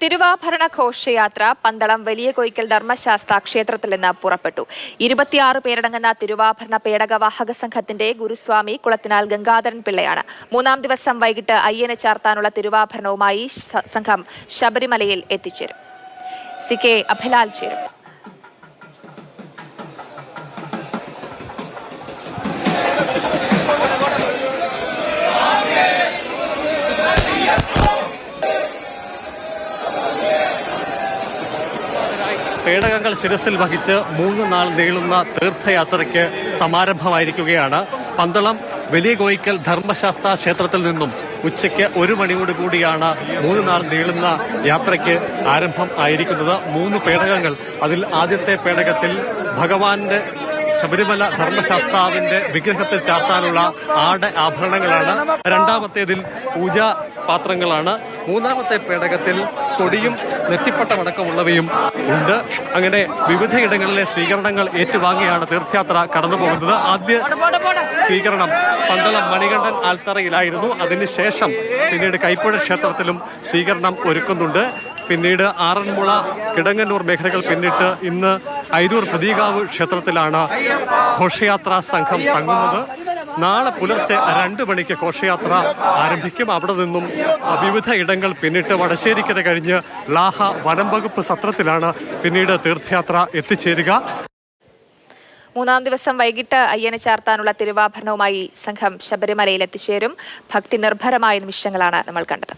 തിരുവാഭരണ ഘോഷയാത്ര പന്തളം വലിയ കോയിക്കൽ ധർമ്മശാസ്ത്ര ക്ഷേത്രത്തിൽ നിന്ന് പുറപ്പെട്ടു. ഇരുപത്തിയാറ് പേരടങ്ങുന്ന തിരുവാഭരണ പേടകവാഹക സംഘത്തിന്റെ ഗുരുസ്വാമി കുളത്തിനാൽ ഗംഗാധരൻ പിള്ളയാണ്. മൂന്നാം ദിവസം വൈകിട്ട് അയ്യനെ ചാർത്താനുള്ള തിരുവാഭരണവുമായി സംഘം ശബരിമലയിൽ എത്തിച്ചേരും. സി കെ അഭിലാൽ ചേരും. പേടകങ്ങൾ ശിരസിൽ വഹിച്ച് മൂന്ന് നാൾ നീളുന്ന തീർത്ഥയാത്രയ്ക്ക് സമാരംഭമായിരിക്കുകയാണ്. പന്തളം വലിയ കോയിക്കൽ ധർമ്മശാസ്ത്ര ക്ഷേത്രത്തിൽ നിന്നും ഉച്ചയ്ക്ക് ഒരു മണിയോട് കൂടിയാണ് മൂന്ന് നാൾ നീളുന്ന യാത്രയ്ക്ക് ആരംഭം ആയിരിക്കുന്നത്. മൂന്ന് പേടകങ്ങൾ. അതിൽ ആദ്യത്തെ പേടകത്തിൽ ഭഗവാന്റെ ശബരിമല ധർമ്മശാസ്താവിന്റെ വിഗ്രഹത്തിൽ ചാർത്താനുള്ള ആട ആഭരണങ്ങളാണ്. രണ്ടാമത്തേതിൽ പൂജാ പാത്രങ്ങളാണ്. മൂന്നാമത്തെ പേടകത്തിൽ കൊടിയും നെറ്റിപ്പട്ടമടക്കമുള്ളവയും ഉണ്ട്. അങ്ങനെ വിവിധയിടങ്ങളിലെ സ്വീകരണങ്ങൾ ഏറ്റുവാങ്ങിയാണ് തീർത്ഥയാത്ര കടന്നു പോകുന്നത് ആദ്യ സ്വീകരണം പന്തളം മണികണ്ഠൻ ആൽത്തറയിലായിരുന്നു. അതിനുശേഷം പിന്നീട് കൈപ്പുഴ ക്ഷേത്രത്തിലും സ്വീകരണം ഒരുക്കുന്നുണ്ട്. പിന്നീട് ആറന്മുള കിടങ്ങന്നൂർ മേഖലകൾ പിന്നിട്ട് ഇന്ന് ഐരൂർ പ്രതീകാവ് ക്ഷേത്രത്തിലാണ് ഘോഷയാത്രാ സംഘം തങ്ങുന്നത്. നാളെ പുലർച്ചെ രണ്ട് മണിക്ക് ഘോഷയാത്ര ആരംഭിക്കും. അവിടെ നിന്നും വിവിധ ഇടങ്ങൾ പിന്നിട്ട് വടശ്ശേരിക്കര കഴിഞ്ഞ് ലാഹ വനം വകുപ്പ് സത്രത്തിലാണ് പിന്നീട് തീർത്ഥയാത്ര എത്തിച്ചേരുക. മൂന്നാം ദിവസം വൈകിട്ട് അയ്യനെ ചാർത്താനുള്ള തിരുവാഭരണവുമായി സംഘം ശബരിമലയിൽ എത്തിച്ചേരും. ഭക്തി നിർഭരമായ നിമിഷങ്ങളാണ് നമ്മൾ കണ്ടത്.